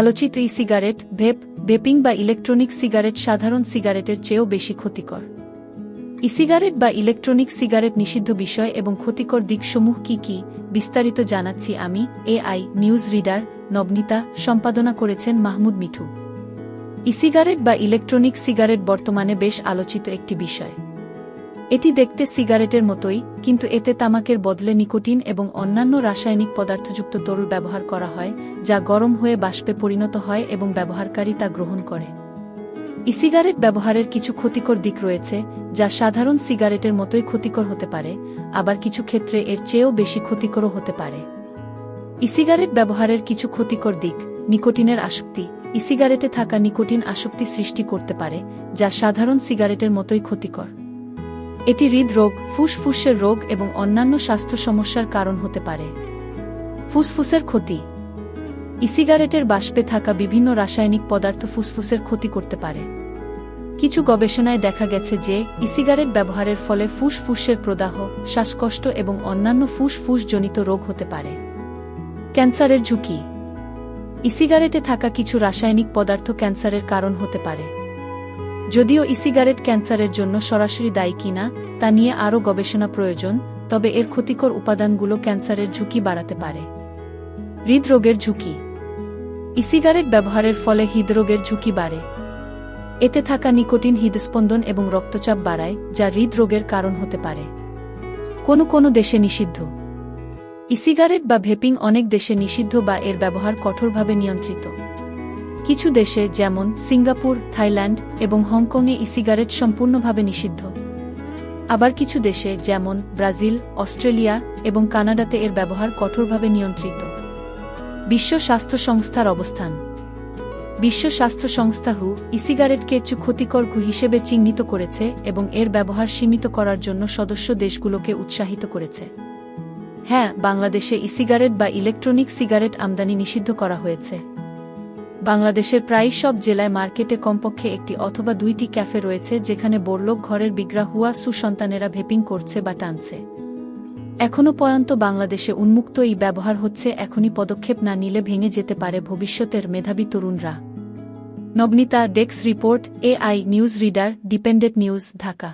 আলোচিত e cigarette, vape, vaping বা electronic cigarette সাধারণ সিগারেটের চেয়েও বেশি ক্ষতিকর। ই সিগারেট বা ইলেকট্রনিক সিগারেট নিষিদ্ধ বিষয় এবং ক্ষতিকর দিকসমূহ কি কি, বিস্তারিত জানাচ্ছি আমি এআই নিউজ রিডার, নবনীতা, সম্পাদনা করেছেন মাহমুদ মিঠু। ই সিগারেট বা ইলেকট্রনিক সিগারেট বর্তমানে বেশ আলোচিত একটি বিষয়। এটি দেখতে সিগারেটের মতোই, কিন্তু এতে তামাকের বদলে নিকোটিন এবং অন্যান্য রাসায়নিক পদার্থযুক্ত তরল ব্যবহার করা হয়, যা গরম হয়ে বাষ্পে পরিণত হয় এবং ব্যবহারকারী তা গ্রহণ করে। ই সিগারেট ব্যবহারের কিছু ক্ষতিকর দিক রয়েছে, যা সাধারণ সিগারেটের মতোই ক্ষতিকর হতে পারে, আবার কিছু ক্ষেত্রে এর চেয়েও বেশি ক্ষতিকরও হতে পারে। ই সিগারেট ব্যবহারের কিছু ক্ষতিকর দিক, নিকোটিনের আসক্তি। ই সিগারেটে থাকা নিকোটিন আসক্তি সৃষ্টি করতে পারে, যা সাধারণ সিগারেটের মতোই ক্ষতিকর। এটি হৃদরোগ, ফুসফুসের রোগ এবং অন্যান্য স্বাস্থ্য সমস্যার কারণ হতে পারে। ফুসফুসের ক্ষতি। ইসিগারেটের বাষ্পে থাকা বিভিন্ন রাসায়নিক পদার্থ ফুসফুসের ক্ষতি করতে পারে। কিছু গবেষণায় দেখা গেছে যে, ইসিগারেট ব্যবহারের ফলে ফুসফুসের প্রদাহ, শ্বাসকষ্ট এবং অন্যান্য ফুসফুসজনিত রোগ হতে পারে। ক্যান্সারের ঝুঁকি। ইসিগারেটে থাকা কিছু রাসায়নিক পদার্থ ক্যান্সারের কারণ হতে পারে। যদিও ই সিগারেট ক্যান্সারের জন্য সরাসরি দায়ী কিনা, তা নিয়ে আরও গবেষণা প্রয়োজন, তবে এর ক্ষতিকর উপাদানগুলো ক্যান্সারের ঝুঁকি বাড়াতে পারে। হৃদরোগের ঝুঁকি। ই সিগারেট ব্যবহারের ফলে হৃদরোগের ঝুঁকি বাড়ে। এতে থাকা নিকোটিন, হৃদস্পন্দন এবং রক্তচাপ বাড়ায়, যা হৃদরোগের কারণ হতে পারে। কোনো কোনো দেশে নিষিদ্ধ। ই সিগারেট বা ভেপিং অনেক দেশে নিষিদ্ধ বা এর ব্যবহার কঠোরভাবে নিয়ন্ত্রিত। কিছু দেশে যেমন সিঙ্গাপুর, থাইল্যান্ড এবং হংকংয়ে ই সিগারেট সম্পূর্ণভাবে নিষিদ্ধ। আবার কিছু দেশে যেমন ব্রাজিল, অস্ট্রেলিয়া এবং কানাডাতে এর ব্যবহার কঠোরভাবে নিয়ন্ত্রিত। বিশ্ব স্বাস্থ্য সংস্থার অবস্থান। বিশ্ব স্বাস্থ্য সংস্থা হু ই সিগারেটকে একটু ক্ষতিকর হিসেবে চিহ্নিত করেছে এবং এর ব্যবহার সীমিত করার জন্য সদস্য দেশগুলোকে উৎসাহিত করেছে। হ্যাঁ বাংলাদেশে ই সিগারেট বা ইলেকট্রনিক সিগারেট আমদানি নিষিদ্ধ করা হয়েছে। বাংলাদেশের প্রায় সব জেলায় মার্কেটে কমপক্ষে একটি অথবা দুইটি ক্যাফে রয়েছে যেখানে বোরলোক ঘরের বিগ্রা হুয়া সুসন্তানেরা ভেপিং করছে বা টানছে। এখনও পর্যন্ত বাংলাদেশে উন্মুক্ত এই ব্যবহার হচ্ছে, এখনই পদক্ষেপ না নিলে ভেঙে যেতে পারে ভবিষ্যতের মেধাবী তরুণরা। নবনীতা ডেক্স report, AI news reader, dependent news, Dhaka.